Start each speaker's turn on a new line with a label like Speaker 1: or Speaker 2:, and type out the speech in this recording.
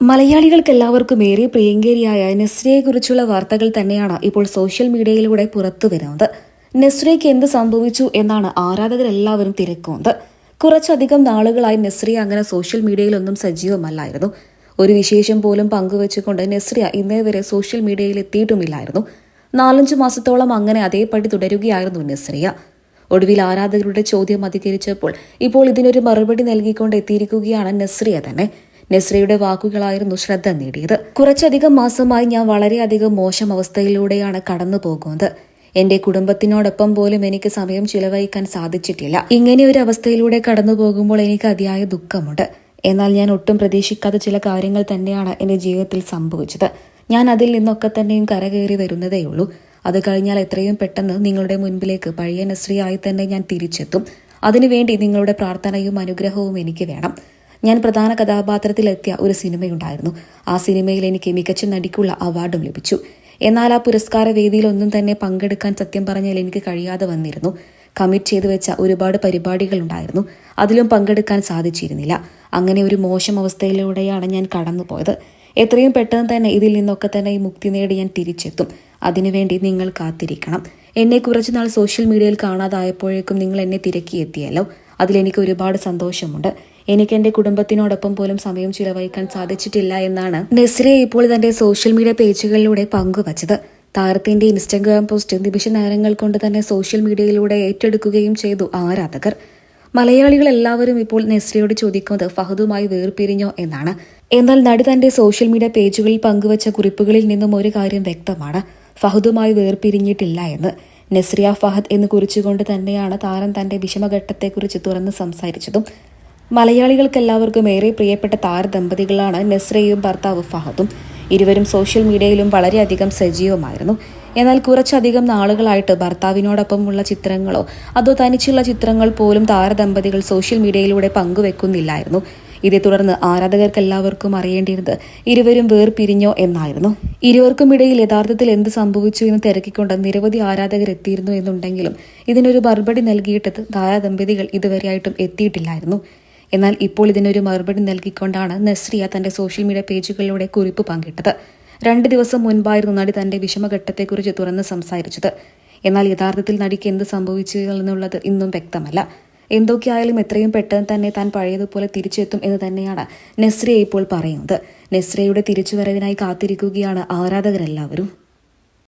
Speaker 1: മലയാളികൾക്ക് എല്ലാവർക്കും ഏറെ പ്രിയങ്കരിയായ നെസ്രയെക്കുറിച്ചുള്ള വാർത്തകൾ തന്നെയാണ് ഇപ്പോൾ സോഷ്യൽ മീഡിയയിലൂടെ പുറത്തു വരുന്നത്. നെസ്രയ്ക്ക് എന്ത് സംഭവിച്ചു എന്നാണ് ആരാധകരെല്ലാവരും തിരക്കുന്നത്. കുറച്ചധികം നാളുകളായി നെസ്രിയ അങ്ങനെ സോഷ്യൽ മീഡിയയിലൊന്നും സജീവമല്ലായിരുന്നു. ഒരു വിശേഷം പോലും പങ്കുവച്ചുകൊണ്ട് നെസ്രിയ ഇന്നേ വരെ സോഷ്യൽ മീഡിയയിൽ എത്തിയിട്ടുമില്ലായിരുന്നു നാലഞ്ചു മാസത്തോളം അങ്ങനെ അതേപടി തുടരുകയായിരുന്നു നെസ്രിയ. ഒടുവിൽ ആരാധകരുടെ ചോദ്യം അധികരിച്ചപ്പോൾ ഇപ്പോൾ ഇതിനൊരു മറുപടി നൽകിക്കൊണ്ട് എത്തിയിരിക്കുകയാണ് നെസ്രിയ തന്നെ. നെസ്രയുടെ വാക്കുകളായിരുന്നു ശ്രദ്ധ നേടിയത്. കുറച്ചധികം മാസമായി ഞാൻ വളരെയധികം മോശം അവസ്ഥയിലൂടെയാണ് കടന്നു പോകുന്നത്. എന്റെ കുടുംബത്തിനോടൊപ്പം പോലും എനിക്ക് സമയം ചിലവഴിക്കാൻ സാധിച്ചിട്ടില്ല. ഇങ്ങനെ ഒരു അവസ്ഥയിലൂടെ കടന്നു പോകുമ്പോൾ എനിക്ക് അതിയായ ദുഃഖമുണ്ട്. എന്നാൽ ഞാൻ ഒട്ടും പ്രതീക്ഷിക്കാത്ത ചില കാര്യങ്ങൾ തന്നെയാണ് എന്റെ ജീവിതത്തിൽ സംഭവിച്ചത്. ഞാൻ അതിൽ നിന്നൊക്കെ തന്നെയും കരകയറി വരുന്നതേയുള്ളൂ. അത് കഴിഞ്ഞാൽ എത്രയും പെട്ടെന്ന് നിങ്ങളുടെ മുൻപിലേക്ക് പഴയ നസ്രിയായി തന്നെ ഞാൻ തിരിച്ചെത്തും. അതിനുവേണ്ടി നിങ്ങളുടെ പ്രാർത്ഥനയും അനുഗ്രഹവും എനിക്ക് വേണം. ഞാൻ പ്രധാന കഥാപാത്രത്തിലെത്തിയ ഒരു സിനിമയുണ്ടായിരുന്നു. ആ സിനിമയിൽ എനിക്ക് മികച്ച നടിക്കുള്ള അവാർഡും ലഭിച്ചു. എന്നാൽ ആ പുരസ്കാര വേദിയിലൊന്നും തന്നെ പങ്കെടുക്കാൻ സത്യം പറഞ്ഞാൽ എനിക്ക് കഴിയാതെ വന്നിരുന്നു. കമ്മിറ്റ് ചെയ്തു വെച്ച ഒരുപാട് പരിപാടികൾ ഉണ്ടായിരുന്നു അതിലും പങ്കെടുക്കാൻ സാധിച്ചിരുന്നില്ല. അങ്ങനെ ഒരു മോശം അവസ്ഥയിലൂടെയാണ് ഞാൻ കടന്നുപോയത്. എത്രയും പെട്ടെന്ന് തന്നെ ഇതിൽ നിന്നൊക്കെ തന്നെ ഈ മുക്തി നേടി ഞാൻ തിരിച്ചെത്തും. അതിനുവേണ്ടി നിങ്ങൾ കാത്തിരിക്കണം. എന്നെ കുറച്ചുനാൾ സോഷ്യൽ മീഡിയയിൽ കാണാതായപ്പോഴേക്കും നിങ്ങൾ എന്നെ തിരക്കിയെത്തിയല്ലോ. അതിലെനിക്ക് ഒരുപാട് സന്തോഷമുണ്ട്. എനിക്ക് എന്റെ കുടുംബത്തിനോടൊപ്പം പോലും സമയം ചിലവഴിക്കാൻ സാധിച്ചിട്ടില്ല എന്നാണ് നെസ്രെ ഇപ്പോൾ തന്റെ സോഷ്യൽ മീഡിയ പേജുകളിലൂടെ പങ്കുവച്ചത്. താരത്തിന്റെ ഇൻസ്റ്റഗ്രാം പോസ്റ്റ് നിമിഷ നേരങ്ങൾ കൊണ്ട് തന്നെ സോഷ്യൽ മീഡിയയിലൂടെ ഏറ്റെടുക്കുകയും ചെയ്തു ആരാധകർ. മലയാളികൾ എല്ലാവരും ഇപ്പോൾ നെസ്രയോട് ചോദിക്കുന്നത് ഫഹദുമായി വേർപിരിഞ്ഞോ എന്നാണ്. എന്നാൽ നടി തന്റെ സോഷ്യൽ മീഡിയ പേജുകളിൽ പങ്കുവച്ച കുറിപ്പുകളിൽ നിന്നും ഒരു കാര്യം വ്യക്തമാണ്. ഫഹദുമായി വേർപിരിഞ്ഞിട്ടില്ല എന്ന്. നെസ്രിയ ഫഹദ് എന്ന് കുറിച്ചുകൊണ്ട് തന്നെയാണ് താരം തന്റെ വിഷമഘട്ടത്തെക്കുറിച്ച് തുറന്ന് സംസാരിച്ചതും. മലയാളികൾക്കെല്ലാവർക്കും ഏറെ പ്രിയപ്പെട്ട താരദമ്പതികളാണ് നെസ്രയും ഭർത്താവ് ഫഹദും. ഇരുവരും സോഷ്യൽ മീഡിയയിലും വളരെയധികം സജീവമായിരുന്നു. എന്നാൽ കുറച്ചധികം നാളുകളായിട്ട് ഭർത്താവിനോടൊപ്പമുള്ള ചിത്രങ്ങളോ അതോ തനിച്ചുള്ള ചിത്രങ്ങൾ പോലും താരദമ്പതികൾ സോഷ്യൽ മീഡിയയിലൂടെ പങ്കുവെക്കുന്നില്ലായിരുന്നു. ഇതേ തുടർന്ന് ആരാധകർക്കെല്ലാവർക്കും അറിയേണ്ടിയിരുന്നത് ഇരുവരും വേർപിരിഞ്ഞോ എന്നായിരുന്നു. ഇരുവർക്കും ഇടയിൽ യഥാർത്ഥത്തിൽ എന്ത് സംഭവിച്ചു എന്ന് തിരക്കിക്കൊണ്ട് നിരവധി ആരാധകർ എത്തിയിരുന്നു എന്നുണ്ടെങ്കിലും ഇതിനൊരു മറുപടി നൽകിയിട്ടത് താരദമ്പതികൾ ഇതുവരെയായിട്ടും എത്തിയിട്ടില്ലായിരുന്നു. എന്നാൽ ഇപ്പോൾ ഇതിനൊരു മറുപടി നൽകിക്കൊണ്ടാണ് നസ്രിയ തന്റെ സോഷ്യൽ മീഡിയ പേജുകളിലൂടെ കുറിപ്പ് പങ്കിട്ടത്. രണ്ട് ദിവസം മുൻപായിരുന്നു നടി തന്റെ വിഷമഘട്ടത്തെക്കുറിച്ച് തുറന്ന് സംസാരിച്ചത്. എന്നാൽ യഥാർത്ഥത്തിൽ നടിക്ക് എന്ത് സംഭവിച്ചു എന്നുള്ളത് ഇന്നും വ്യക്തമല്ല. എന്തൊക്കെയായാലും എത്രയും പെട്ടെന്ന് തന്നെ താൻ പഴയതുപോലെ തിരിച്ചെത്തും എന്ന് തന്നെയാണ് നെസ്രിയ ഇപ്പോൾ പറയുന്നത്. നെസ്രയുടെ തിരിച്ചുവരവിനായി കാത്തിരിക്കുകയാണ് ആരാധകരെല്ലാവരും.